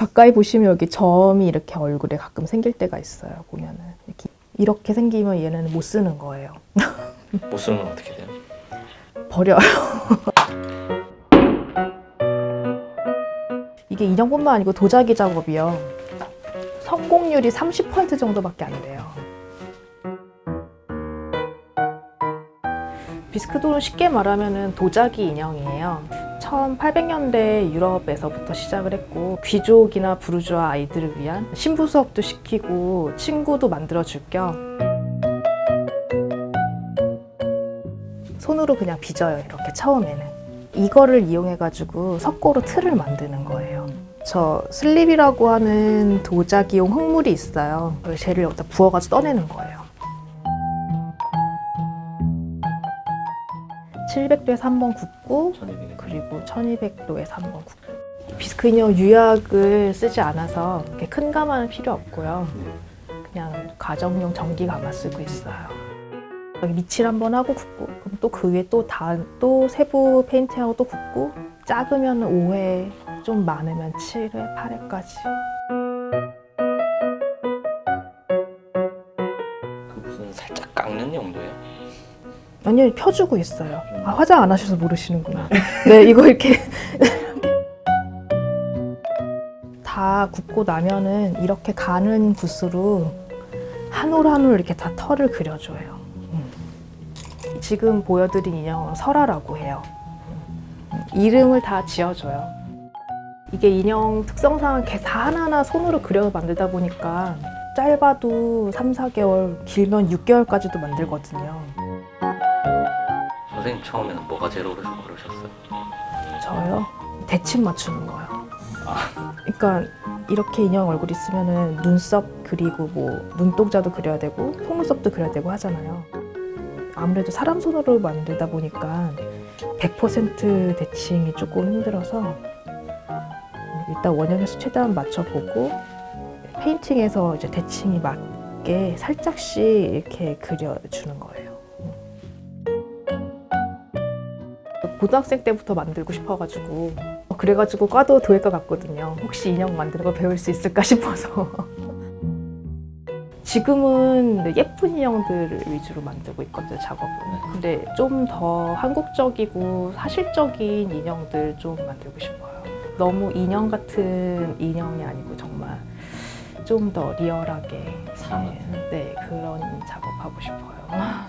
가까이 보시면 여기 점이 이렇게 얼굴에 가끔 생길 때가 있어요. 보면은 이렇게, 이렇게 생기면 얘는 못 쓰는 거예요. 못건 어떻게 돼요? 버려요. 이게 인형뿐만 아니고 도자기 작업이요. 성공률이 30% 정도밖에 안 돼요. 비스크도는 쉽게 말하면 도자기 인형이에요. 1800년대 유럽에서부터 시작을 했고 귀족이나 부르주아 아이들을 위한 신부 수업도 시키고 친구도 만들어 줄 겸 손으로 그냥 빚어요 이렇게 처음에는. 이거를 이용해 가지고 석고로 틀을 만드는 거예요. 저 슬립이라고 하는 도자기용 흙물이 있어요. 그걸 쟤를 여기다 부어가지고 떠내는 거예요 700도에서 한 번 굽고 1200. 그리고 1200도에서 한 번 굽고. 비스크 인형 유약을 쓰지 않아서 이렇게 큰 가마는 필요 없고요. 그냥 가정용 전기 가마 쓰고 있어요. 여기 밑칠 한 번 하고 굽고 그럼 또 그 위에 또다또 세부 페인팅하고 또 굽고 작으면 5회 좀 많으면 7회 8회까지. 그 무슨 살짝 깎는 용도예요? 아니요 펴주고 있어요. 아 화장 안 하셔서 모르시는구나. 네 이거 이렇게. 다 굽고 나면은 이렇게 가는 붓으로 한 올 한 올 이렇게 다 털을 그려줘요. 음. 지금 보여드린 인형은 설아라고 해요. 음. 이름을 다 지어줘요. 이게 인형 특성상 다 하나하나 손으로 그려 만들다 보니까 짧아도 3, 4개월 길면 6개월까지도 만들거든요 선생님 처음에는 뭐가 제일 어려- 어려우셨어요? 저요? 대칭 맞추는 거요. 그러니까 이렇게 인형 얼굴 있으면은 눈썹 그리고 뭐 눈동자도 그려야 되고 속눈썹도 그려야 되고 하잖아요. 아무래도 사람 손으로 만들다 보니까 100% 대칭이 조금 힘들어서 일단 원형에서 최대한 맞춰보고 페인팅에서 이제 대칭이 맞게 살짝씩 이렇게 그려주는 거예요. 고등학생 때부터 만들고 싶어가지고 그래가지고 과도 도예과 갔거든요. 혹시 인형 만드는 거 배울 수 있을까 싶어서. 지금은 예쁜 인형들을 위주로 만들고 있거든요, 작업은. 근데 좀 더 한국적이고 사실적인 인형들 좀 만들고 싶어요. 너무 인형 같은 인형이 아니고 정말 좀 더 리얼하게 사람 같은? 네, 그런 작업하고 싶어요.